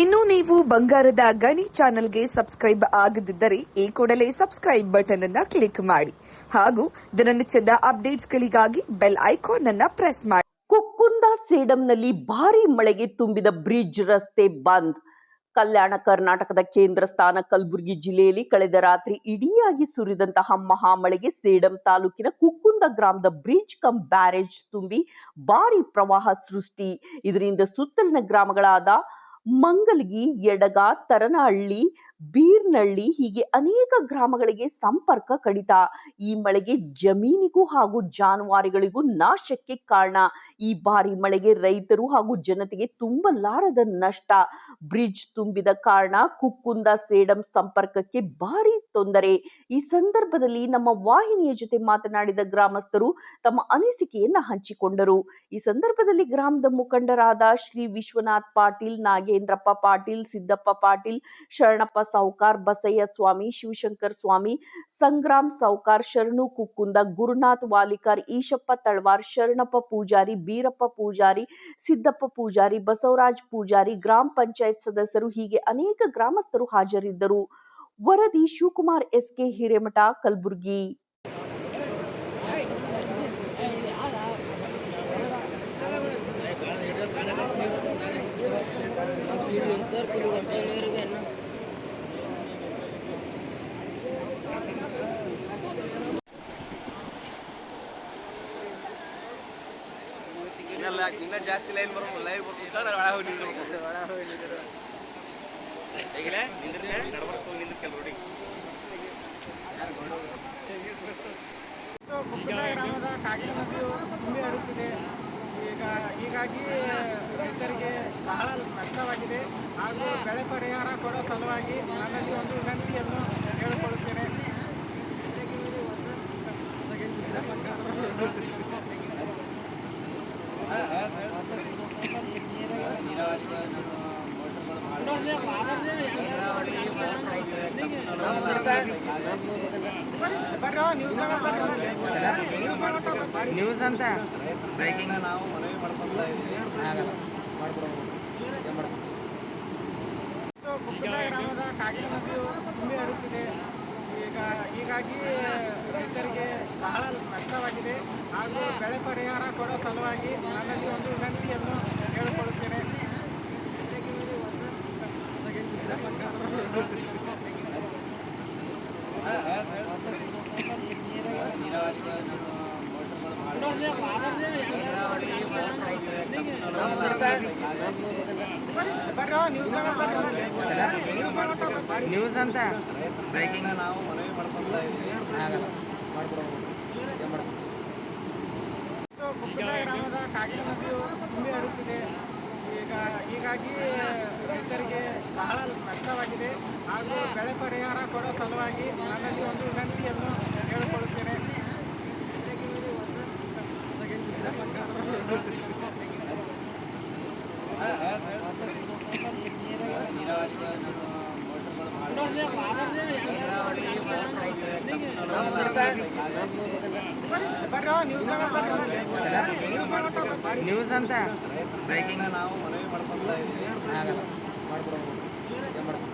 ಇನ್ನು ನೀವು ಬಂಗಾರದ ಗಣಿ ಚಾನೆಲ್ಗೆ ಸಬ್ಸ್ಕ್ರೈಬ್ ಆಗದಿದ್ದರೆ ಈ ಕೂಡಲೇ ಸಬ್ಸ್ಕ್ರೈಬ್ ಬಟನ್ ಅನ್ನ ಕ್ಲಿಕ್ ಮಾಡಿ. ಹಾಗೂ ದಿನನಿತ್ಯದ ಅಪ್ಡೇಟ್ಸ್ಗಳಿಗಾಗಿ ಬೆಲ್ ಐಕಾನ್ ಅನ್ನ ಪ್ರೆಸ್ ಮಾಡಿ. ಕುಕ್ಕುಂದ ಸೇಡಂನಲ್ಲಿ ಭಾರಿ ಮಳೆಗೆ ತುಂಬಿದ ಬ್ರಿಡ್ಜ್ ರಸ್ತೆ ಬಂದ್. ಕಲ್ಯಾಣ ಕರ್ನಾಟಕದ ಕೇಂದ್ರ ಸ್ಥಾನ ಕಲಬುರಗಿ ಜಿಲ್ಲೆಯಲ್ಲಿ ಕಳೆದ ರಾತ್ರಿ ಇಡಿಯಾಗಿ ಸುರಿದಂತಹ ಮಹಾಮಳೆಗೆ ಸೇಡಂ ತಾಲೂಕಿನ ಕುಕ್ಕುಂದ ಗ್ರಾಮದ ಬ್ರಿಡ್ಜ್ ಕಮ್ ಬ್ಯಾರೇಜ್ ತುಂಬಿ ಭಾರಿ ಪ್ರವಾಹ ಸೃಷ್ಟಿ. ಇದರಿಂದ ಸುತ್ತಲಿನ ಗ್ರಾಮಗಳಾದ ಮಂಗಲ್ಗಿ ಎಡಗ ತರನಹಳ್ಳಿ ಬೀರ್ನಳ್ಳಿ ಹೀಗೆ ಅನೇಕ ಗ್ರಾಮಗಳಿಗೆ ಸಂಪರ್ಕ ಕಡಿತ. ಈ ಮಳೆಗೆ ಜಮೀನಿಗೂ ಹಾಗೂ ಜಾನುವಾರುಗಳಿಗೂ ನಾಶಕ್ಕೆ ಕಾರಣ. ಈ ಬಾರಿ ಮಳೆಗೆ ರೈತರು ಹಾಗೂ ಜನತೆಗೆ ತುಂಬಲಾರದ ನಷ್ಟ. ಬ್ರಿಡ್ಜ್ ತುಂಬಿದ ಕಾರಣ ಕುಕ್ಕುಂದ ಸೇಡಂ ಸಂಪರ್ಕಕ್ಕೆ ಭಾರಿ ತೊಂದರೆ. ಈ ಸಂದರ್ಭದಲ್ಲಿ ನಮ್ಮ ವಾಹಿನಿಯ ಜೊತೆ ಮಾತನಾಡಿದ ಗ್ರಾಮಸ್ಥರು ತಮ್ಮ ಅನಿಸಿಕೆಯನ್ನ ಹಂಚಿಕೊಂಡರು. ಈ ಸಂದರ್ಭದಲ್ಲಿ ಗ್ರಾಮದ ಮುಖಂಡರಾದ ಶ್ರೀ ವಿಶ್ವನಾಥ್ ಪಾಟೀಲ್, ನಾಗೇಂದ್ರಪ್ಪ ಪಾಟೀಲ್, ಸಿದ್ದಪ್ಪ ಪಾಟೀಲ್, ಶರಣಪ್ಪ ಸಾವುಕಾರ್ ಬಸಯ್ಯ ಸ್ವಾಮಿ, ಶಿವಶಂಕರ್ ಸ್ವಾಮಿ, ಸಂಗ್ರಾಮ್ ಸಾವುಕಾರ್, ಶರಣು ಕುಕ್ಕುಂದ, ಗುರುನಾಥ್ ವಾಲಿಕಾರ್, ಈಶಪ್ಪ ತಳವಾರ್, ಶರಣಪ್ಪ ಪೂಜಾರಿ, ಬೀರಪ್ಪ ಪೂಜಾರಿ, ಸಿದ್ದಪ್ಪ ಪೂಜಾರಿ, ಬಸವರಾಜ್ ಪೂಜಾರಿ, ಗ್ರಾಮ ಪಂಚಾಯತ್ ಸದಸ್ಯರು ಹೀಗೆ ಅನೇಕ ಗ್ರಾಮಸ್ಥರು ಹಾಜರಿದ್ದರು. ವರದಿ ಶಿವಕುಮಾರ್ ಎಸ್ಕೆ ಹಿರೇಮಠ, ಕಲಬುರಗಿ. ಇನ್ನ ಜಾಸ್ತಿ ಲೈನ್ ಬರೋದು ಲೈವ್ ಬರ್ತಾರೆ ಒಳ ಹೋಗಿ ಒಳ ಹೋಗಿ ಹೇಗಿಲ್ಲ ನಿಂದ್ರೆ ಹೋಗಿ ಕೆಲ ಗ್ರಾಮದ ನದಿಯು ತುಂಬಿ ಈಗ ಹೀಗಾಗಿ ರೈತರಿಗೆ ಬಹಳ ನಷ್ಟವಾಗಿದೆ ಹಾಗೂ ಬೆಳೆ ಪರಿಹಾರ ಕೊಡೋ ಸಲುವಾಗಿ ನನ್ನಲ್ಲಿ ಒಂದು ವಿನಂತಿಯನ್ನು ಹೇಳಿಕೊಳ್ಳುತ್ತೇನೆ ಬರ್ರಿ ನೀವು ನ್ಯೂಸ್ ಅಂತ? ಬ್ರೇಕಿಂಗ್ ನಾವು ಮನವಿ ಮಾಡ್ಕೊಂತ ಇದ್ದೀವಿ ಆಗಲ್ಲ ಗ್ರಾಮದ ತುಂಬಿ ಹರಿಯುತ್ತಿದೆ ಈಗ ಹೀಗಾಗಿ ರೈತರಿಗೆ ಬಹಳ ನಷ್ಟವಾಗಿದೆ ಹಾಗೂ ಬೆಳೆ ಪರಿಹಾರ ಕೊಡೋ ಸಲುವಾಗಿ ನನ್ನಲ್ಲಿ ಒಂದು ವಿನಂತಿಯನ್ನು ಹೇಳಿಕೊಳ್ಳುತ್ತೇನೆ ಬರ್ರಿ ನೀವು ನ್ಯೂಸ್ ಅಂತ ಬ್ರೇಕಿಂಗ್ ನಾವು ಮನವಿ ಮಾಡ್ಕೊಂತ ಇದ್ದೀವಿ ಆಗಲ್ಲ ಮಾಡ್ಬಿಡೋದು ಏನ್ ಮಾಡೋದು? ಗ್ರಾಮದ ಕಾಗಿನ ನದಿಯು ತುಂಬಿ ಹರಿಯುತ್ತಿದೆ ಈಗ ಹೀಗಾಗಿ ರೈತರಿಗೆ ಬಹಳ ನಷ್ಟವಾಗಿದೆ ಹಾಗೂ ಬೆಳೆ ಪರಿಹಾರ ಕೊಡೋ ಸಲುವಾಗಿ ನನ್ನಲ್ಲಿ ಒಂದು ವಿನಂತಿಯನ್ನು ಹೇಳಿಕೊಳ್ಳುತ್ತೇನೆ ಬರ್ರಿ ನೀವು ನ್ಯೂಸ್ ಅಂತ? ಬ್ರೇಕಿಂಗ್ ನಾವು ಮನವಿ ಮಾಡ್ಕೊಂತ ಇದ್ದೀವಿ ಆಗಲ್ಲ. ಮಾಡ್ಬಿಡೋದು